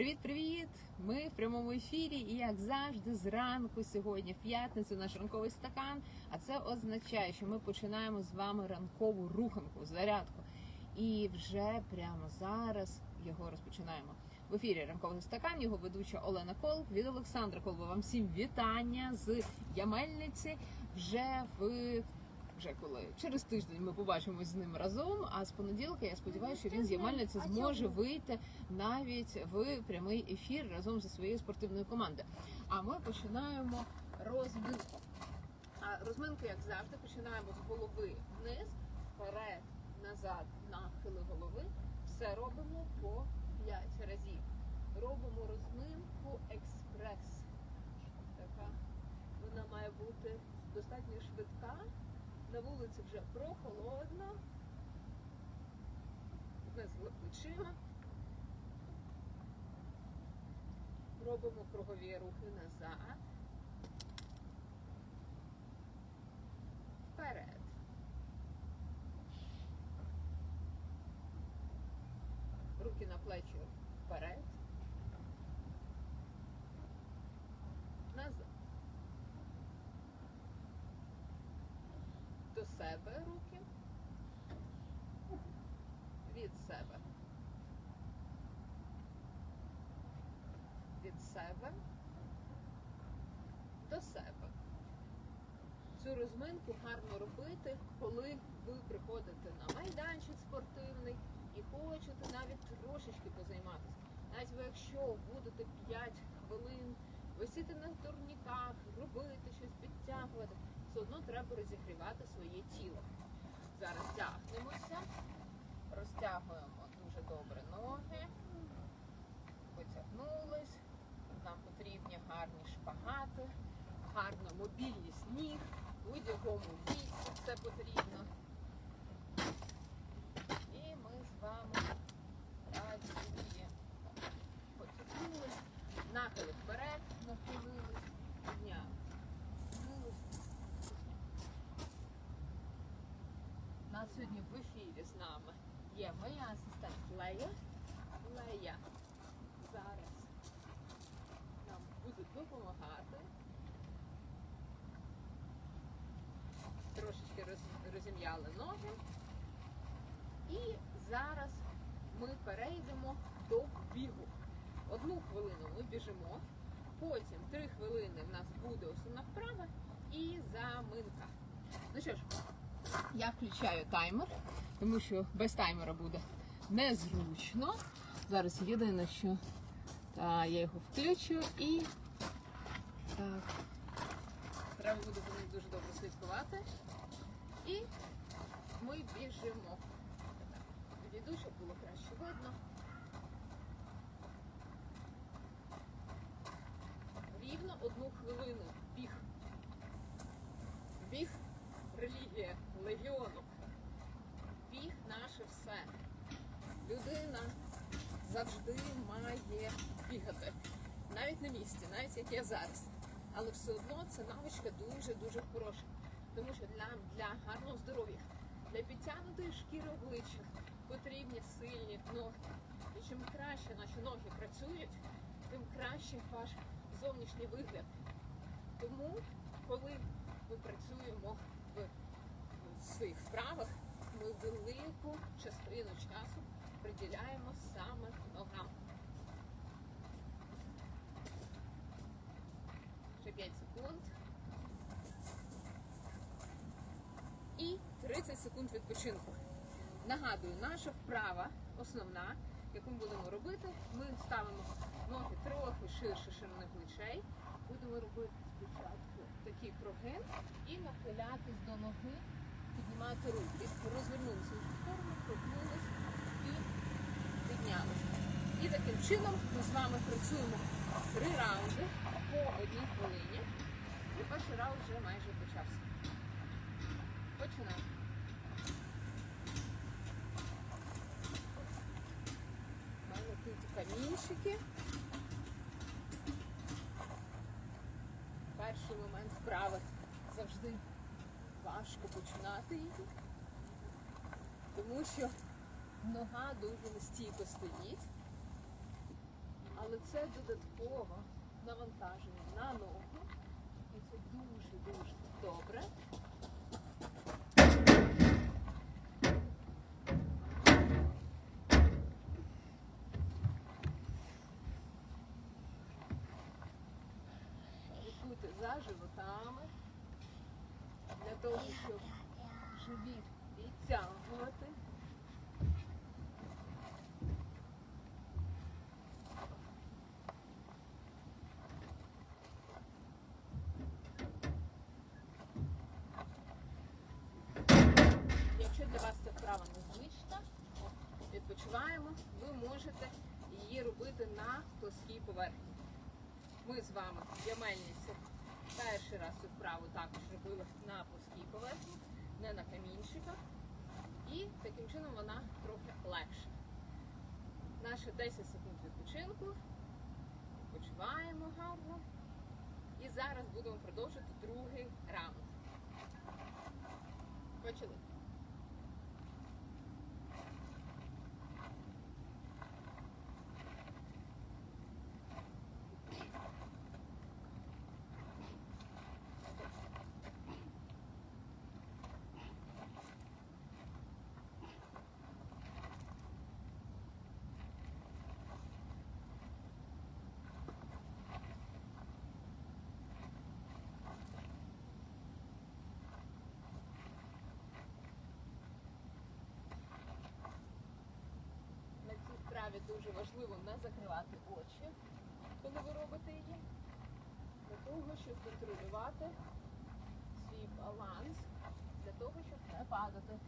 Привіт-привіт! Ми в прямому ефірі, і як завжди, зранку сьогодні, в п'ятницю, наш ранковий стакан. А це означає, що ми починаємо з вами ранкову руханку, зарядку. І вже прямо зараз його розпочинаємо. В ефірі ранковий стакан, його ведуча Олена Колб від Олександра Колба. Вам всім вітання з Ямельниці. Вже в вже коли через тиждень ми побачимось з ним разом. А з понеділка я сподіваюся, що він з зможе вийти навіть в прямий ефір разом зі своєю спортивною командою. А ми починаємо розминку. А розминку, як завжди, починаємо з голови вниз, вперед, назад, нахили голови. Все робимо по 5 разів. Робимо розминку експрес. Така вона має бути достатньо швидка. На вулиці вже прохолодно. Вниз плечима. Робимо кругові рухи назад. Вперед. Руки на плечі вперед. Назад. До себе руки. Від себе. Від себе. До себе. Цю розминку гарно робити, коли ви приходите на майданчик спортивний і хочете навіть трошечки позайматися. Навіть ви, якщо будете 5 хвилин висіти на турніках, робити щось, підтягувати, все одно треба розігрівати своє тіло. Зараз тягнемося, розтягуємо дуже добре ноги, потягнулись. Нам потрібні гарні шпагати, гарна мобільність ніг, в будь-якому віці це потрібно. І ми з вами працюємо. Потягнулись, нахили вперед, нахилились, підняли. Нахилились. У нас сьогодні в ефірі з нами є моя асистент Лея. Лея зараз нам буде допомагати. Трошечки роз- розім'яли ноги. І зараз ми перейдемо до бігу. Одну хвилину ми біжимо, потім три хвилини в нас буде основна вправа і заминка. Ну що ж, я включаю таймер, тому що без таймера буде незручно. Зараз єдине, що та, я його включу і так. Треба буде за ним дуже добре слідкувати. І ми біжимо. Відійду, щоб було краще видно. Рівно одну хвилину. Біг релігія легіону. Біг наше все. Людина завжди має бігати. Навіть навіть як я зараз. Але все одно це навичка дуже-дуже хороша. Тому що для, для гарного здоров'я, для підтягнутої шкіри обличчя потрібні сильні ноги. І чим краще наші ноги працюють, тим краще ваш зовнішній вигляд. Тому, коли ми працюємо в своїх справах, ми велику частину часу приділяємо саме ногам. Ще 5 секунд. І 30 секунд відпочинку. Нагадую, наша вправа основна, яку ми будемо робити, ми ставимо ноги трохи ширше ширини плечей. Будемо робити спочатку такий прогин і нахилятись до ноги, піднімати руки. Розвернулися в сторону, прогнулись і піднялися. І таким чином ми з вами працюємо три раунди по одній хвилині. І перший раунд вже майже почався. Починаємо. Мене тут камінчики. Перший момент вправи завжди важко починати її, тому що нога дуже нестійко стоїть, але це додаткове навантаження на ногу. І це дуже-дуже добре. Слідкуйте за животами для того, щоб живіт підтягувати. Якщо ця незвична, відпочиваємо, ви можете її робити на плоскій поверхні. Ми з вами в Ямельниці перший раз цю вправу також робили на плоскій поверхні, не на камінчиках. І таким чином вона трохи легша. Наші 10 секунд відпочинку. Відпочиваємо гарно. І зараз будемо продовжити другий раунд. Почали. Дуже важливо не закривати очі, коли ви робите її, для того, щоб контролювати свій баланс, для того, щоб не падати.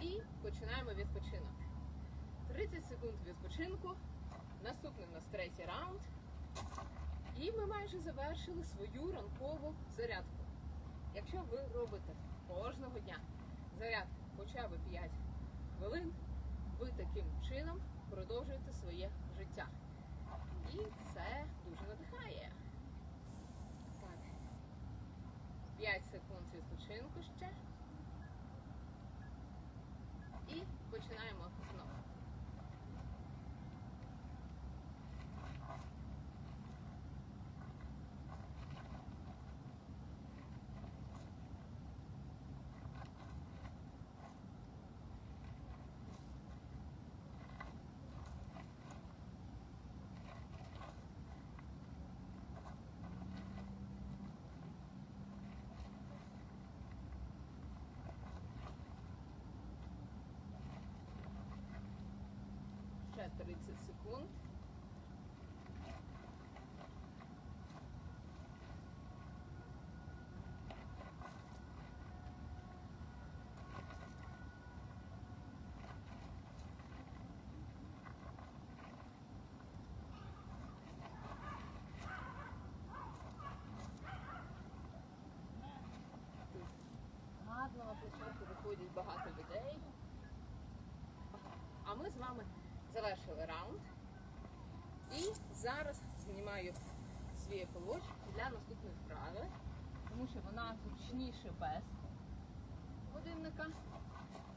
І починаємо відпочинок. 30 секунд відпочинку. Наступний у нас третій раунд. І ми майже завершили свою ранкову зарядку. Якщо ви робите кожного дня зарядку хоча б 5 хвилин, ви таким чином продовжуєте своє життя. І це дуже надихає. Так. 5 секунд відпочинку ще. І починаємо Ще 30 секунд. Гарно на площадку виходять багато людей. А ми з вами завершили раунд. І зараз знімаю свій колоч для наступної вправи, тому що вона зручніше без годинника.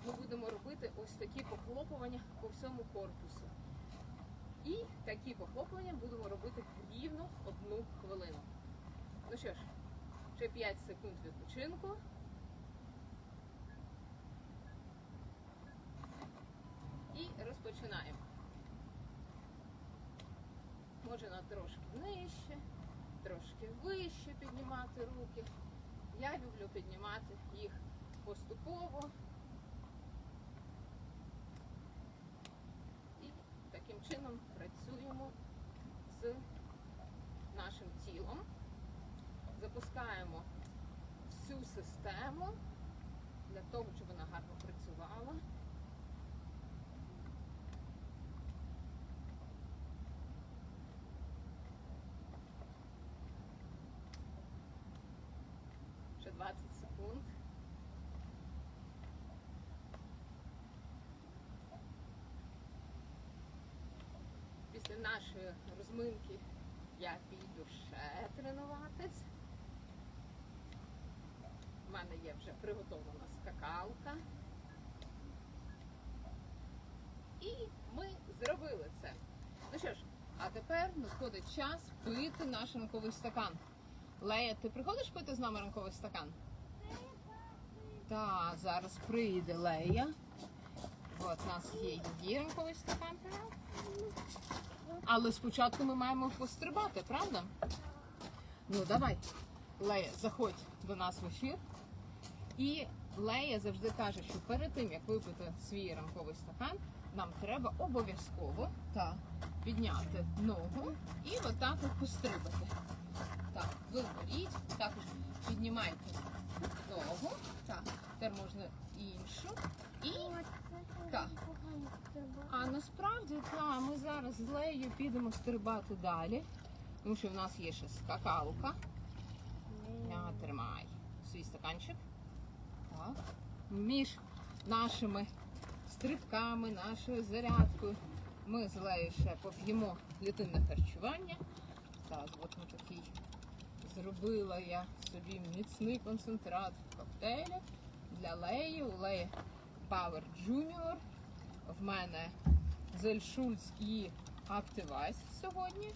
Ми будемо робити ось такі похлопування по всьому корпусу. І такі похлопування будемо робити рівно одну хвилину. Ну що ж, ще 5 секунд відпочинку. І розпочинаємо. Можна трошки нижче, трошки вище піднімати руки. Я люблю піднімати їх поступово. І таким чином працюємо з нашим тілом. Запускаємо всю систему для того, щоб вона гарно працювала. нашої розминки я піду ще тренуватись. У мене є вже приготовлена скакалка. І ми зробили це. Ну що ж, а тепер надходить час пити наш ранковий стакан. Лея, ти приходиш пити з нами ранковий стакан? Так, зараз прийде Лея. От у нас є її ранковий стакан. Але спочатку ми маємо пострибати, правда? Ну, давай. Лея, заходь до нас в ефір. І Лея завжди каже, що перед тим, як випити свій ранковий стакан, нам треба обов'язково так, підняти ногу і отак от пострибати. Так, ви беріть, також піднімайте ногу. Так, тепер можна іншу. І Так. а насправді так, ми зараз з Леєю підемо стрибати далі, тому що в нас є ще скакалка. На, тримай свій стаканчик. Так. Між нашими стрибками, нашою зарядкою ми з Леєю ще поп'ємо клітинне харчування. Так, от ми такий зробила я собі міцний концентрат коктейля для Леї. У Леї Power Junior. В мене Зельшульц і Activise сьогодні.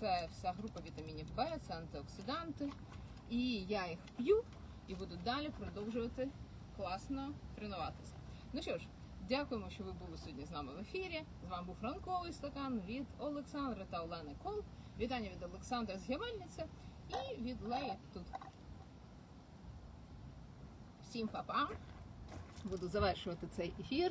Це вся група вітамінів Б, це антиоксиданти. І я їх п'ю і буду далі продовжувати класно тренуватися. Ну що ж, дякуємо, що ви були сьогодні з нами в ефірі. З вами був ранковий стакан від Олександра та Олени Кол. Вітання від Олександра з Гемельниці і від Леї тут. Всім па-па! Буду завершувати цей ефір.